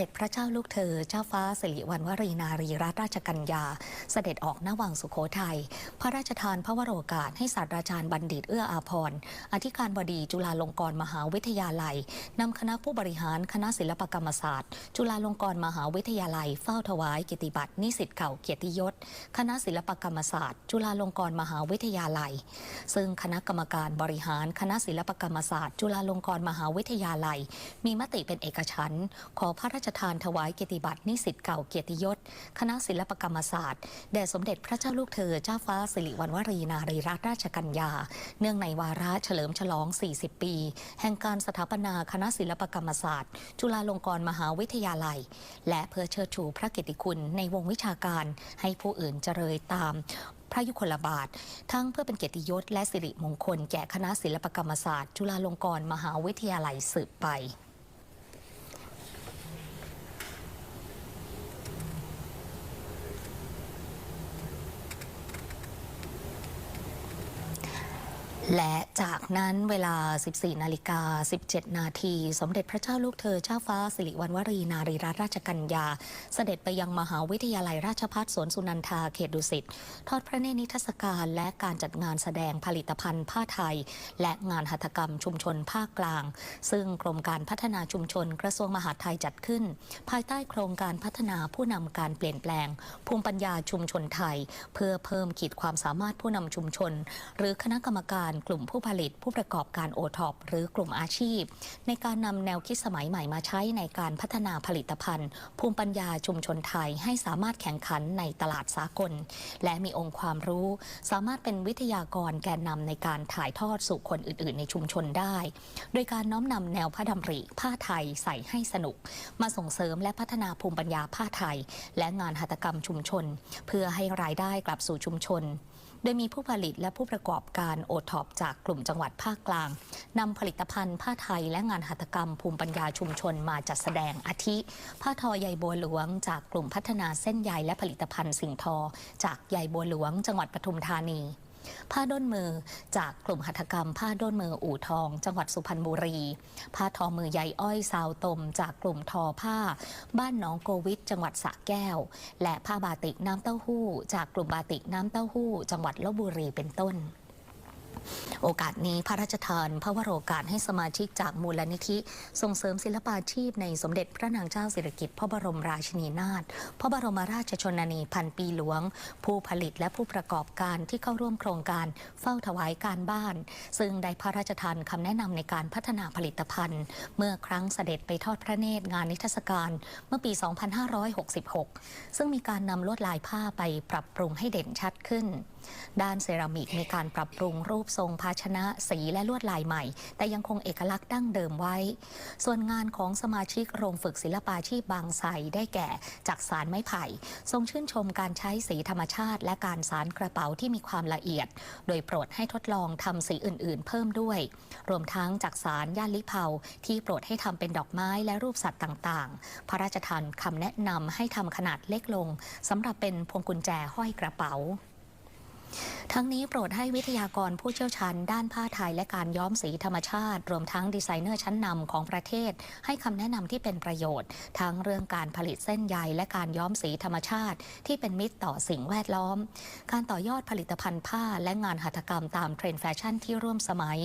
ด็จพระเจ้าลูกเธอ เจ้าฟ้าสิริวัณวรีนารีรัตนราชกัญญา เสด็จออกหน้าวังสุโขทัย พระราชทานพระวโรกาสให้ศาสตราจารย์บัณฑิตเอื้ออาพรณ์อธิการบดีจุฬาลงกรณ์มหาวิทยาลัยนำคณะผู้บริหารคณะศิลปกรรมศาสตร์ จุฬาลงกรณ์มหาวิทยาลัย เฝ้าถวายกียรติบัตรนิสิตเก่าเกียรติยศ คณะศิลปกรรมศาสตร์ จุฬาลงกรณ์มหาวิทยาลัย ซึ่งคณะกรรมการบริหารคณะศิลปกรรมศาสตร์ จุฬาลงกรณ์มหาวิทยาลัย มีมติเป็นเอกฉันท์ขอพระราชทานถวายเกียรติบัตรนิสิตเก่าเกียรติยศ คณะศิลปกรรมศาสตร์ แด่สมเด็จพระเจ้าลูกเธอเจ้าฟ้าสิริวัณวรีนารีรัตนราชกัญญา เนื่องในวาระเฉลิมฉลอง 40 ปี แห่งการสถาปนาคณะศิลปกรรมศาสตร์ จุฬาลงกรณ์มหาวิทยาลัย และเพื่อเชิดชูพระเกียรติคุณในวงวิชาการให้ผู้อื่นเจริญตามพระยุคลบาท ทั้งเพื่อเป็นเกียรติยศและสิริมงคลแก่คณะศิลปกรรมศาสตร์ จุฬาลงกรณ์มหาวิทยาลัยสืบไป และจากนั้นเวลา 14 นาฬิกา 17 นาที สมเด็จพระเจ้าลูกเธอเจ้าฟ้าสิริวัณวรีนารีรัตนราชกัญญา เสด็จไปยังมหาวิทยาลัยราชภัฏสวนสุนันทาเขตดุสิต ทอดพระเนตรนิทรรศการและการจัดงานแสดงผลิตภัณฑ์ผ้าไทย และงานหัตถกรรมชุมชนภาคกลาง ซึ่งกรมการพัฒนาชุมชนกระทรวงมหาดไทยจัดขึ้น ภายใต้โครงการพัฒนาผู้นำการเปลี่ยนแปลง ภูมิปัญญาชุมชนไทย เพื่อเพิ่มขีดความสามารถผู้นำชุมชน หรือคณะกรรมการกลุ่มผู้ผลิตผู้ประกอบการโอท็อปหรือกลุ่มอาชีพ ในการนำแนวคิดสมัยใหม่มาใช้ในการพัฒนาผลิตภัณฑ์ ภูมิปัญญาชุมชนไทยให้สามารถแข่งขันในตลาดสากล และมีองค์ความรู้ สามารถเป็นวิทยากรแกนนำในการถ่ายทอดสู่คนอื่น ๆ ในชุมชนได้ โดยการน้อมนำแนวพระดำริ ผ้าไทยใส่ให้สนุก มาส่งเสริมและพัฒนาภูมิปัญญาผ้าไทย และงานหัตถกรรมชุมชน เพื่อให้รายได้กลับสู่ชุมชน โดยมีผู้ผลิตและผู้ประกอบการโอท็อปจากกลุ่มจังหวัดภาคกลางนำผลิตภัณฑ์ผ้าไทยและงานหัตถกรรมภูมิปัญญาชุมชนมาจัดแสดงอาทิ ผ้าทอใยบัวหลวง จากกลุ่มพัฒนาเส้นใยและผลิตภัณฑ์สิ่งทอ จากใยบัวหลวง จังหวัดปทุมธานีผ้าด้นมือจากกลุ่มหัตถกรรม ผ้าด้นมืออู่ทอง จังหวัดสุพรรณบุรี ผ้าทอมือใยอ้อยซาวตม จากกลุ่มทอผ้า บ้านหนองโกวิทจังหวัดสระแก้ว และผ้าบาติกน้ำเต้าหู้ จากกลุ่มบาติกน้ำเต้าหู้ จังหวัดลบบุรีเป็นต้น โอกาสนี้พระราชทานพระวโรกาสให้สมาชิกจากมูลนิธิ ส่งเสริมศิลปาชีพในสมเด็จพระนางเจ้าสิริกิติ์พระบรมราชินีนาถพระบรมราชชนนีพันปีหลวง ผู้ผลิตและผู้ประกอบการที่เข้าร่วมโครงการเฝ้าถวายการบ้าน ซึ่งได้พระราชทานคำแนะนำในการพัฒนาผลิตภัณฑ์ เมื่อครั้งเสด็จไปทอดพระเนตรงานนิทรรศการเมื่อปี 2566 ซึ่งมีการนำลวดลายผ้าไปปรับปรุงให้เด่นชัดขึ้น ด้านเซรามิกมีการปรับปรุงรูปทรงภาชนะ สีและลวดลายใหม่ แต่ยังคงเอกลักษณ์ดั้งเดิมไว้ ส่วนงานของสมาชิกโรงฝึกศิลปาชีพบางไทรได้แก่จากสารไม้ไผ่ ทรงชื่นชมการใช้สีธรรมชาติ และการสารกระเป๋าที่มีความละเอียด โดยโปรดให้ทดลองทำสีอื่น ๆ เพิ่มด้วย รวมทั้งจากสารย่านลิเผาที่โปรดให้ทำเป็นดอกไม้และรูปสัตว์ต่าง ๆ พระราชทานคำแนะนำให้ทำขนาดเล็กลงสำหรับเป็นพวงกุญแจห้อยกระเป๋า ทั้งนี้โปรดให้วิทยากรผู้เชี่ยวชาญด้านผ้าไทยและการย้อมสีธรรมชาติ รวมทั้งดีไซเนอร์ชั้นนำของประเทศ ให้คำแนะนำที่เป็นประโยชน์ ทั้งเรื่องการผลิตเส้นใยและการย้อมสีธรรมชาติ ที่เป็นมิตรต่อสิ่งแวดล้อม การต่อยอดผลิตภัณฑ์ผ้าและงานหัตถกรรมตามเทรนด์แฟชั่นที่ร่วมสมัย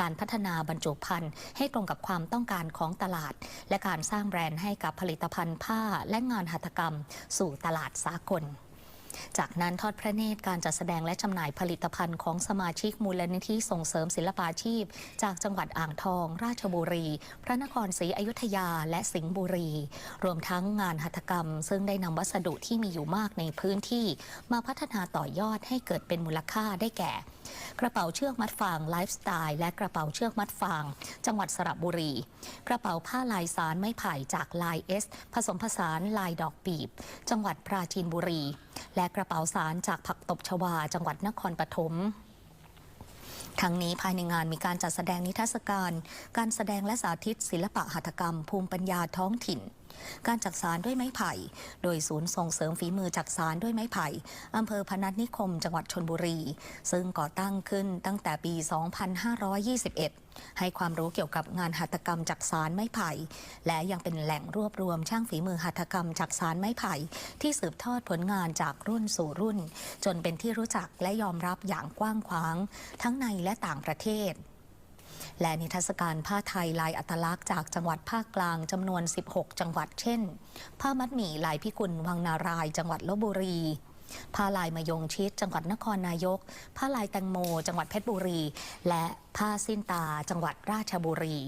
การพัฒนาบรรจุภัณฑ์ให้ตรงกับความต้องการของตลาด และการสร้างแบรนด์ให้กับผลิตภัณฑ์ผ้าและงานหัตถกรรม สู่ตลาดสากล จากนั้นทอดพระเนตรการจัดแสดงและจำหน่ายผลิตภัณฑ์ของสมาชิกมูลนิธิส่งเสริมศิลปาชีพ จากจังหวัดอ่างทอง ราชบุรี พระนครศรีอยุธยาและสิงห์บุรี รวมทั้งงานหัตถกรรม ซึ่งได้นำวัสดุที่มีอยู่มากในพื้นที่ มาพัฒนาต่อยอดให้เกิดเป็นมูลค่าได้แก่ กระเป๋าเชือกมัดฟางไลฟ์สไตล์และกระเป๋าเชือกมัดฟาง จังหวัดสระบุรี กระเป๋าผ้าลายสารไม้ไผ่จากลายเอสผสมผสานลายดอกปีบ จังหวัดปราจีนบุรี และกระเป๋าสารจากผักตบชวา จังหวัดนครปฐมทั้งนี้ภายในงานมีการจัดแสดงนิทรรศการ การแสดงและสาธิตศิลปะหัตถกรรม ภูมิปัญญาท้องถิ่น การจักสารด้วยไม้ไผ่ โดยศูนย์ส่งเสริมฝีมือจักสารด้วยไม้ไผ่อำเภอพนัสนิคม จังหวัดชนบุรี ซึ่งก่อตั้งขึ้นตั้งแต่ปี 2521 ให้ความรู้เกี่ยวกับงานหัตถกรรมจักสารไม้ไผ่ และยังเป็นแหล่งรวบรวมช่างฝีมือหัตถกรรมจักสารไม้ไผ่ ที่สืบทอดผลงานจากรุ่นสู่รุ่น จนเป็นที่รู้จักและยอมรับอย่างกว้างขวาง ทั้งในและต่างประเทศ และนิทรรศการผ้าไทยลายอัตลักษณ์จากจังหวัดภาคกลางจำนวน 16 จังหวัดเช่น ผ้ามัดหมี่ลายพิกุลวังนาราย จังหวัดลบบุรี ผ้าลายมายงชิด จังหวัดนครนายก ผ้าลายแตงโม จังหวัดเพชรบุรี และผ้าสิ้นตา จังหวัดราชบุรี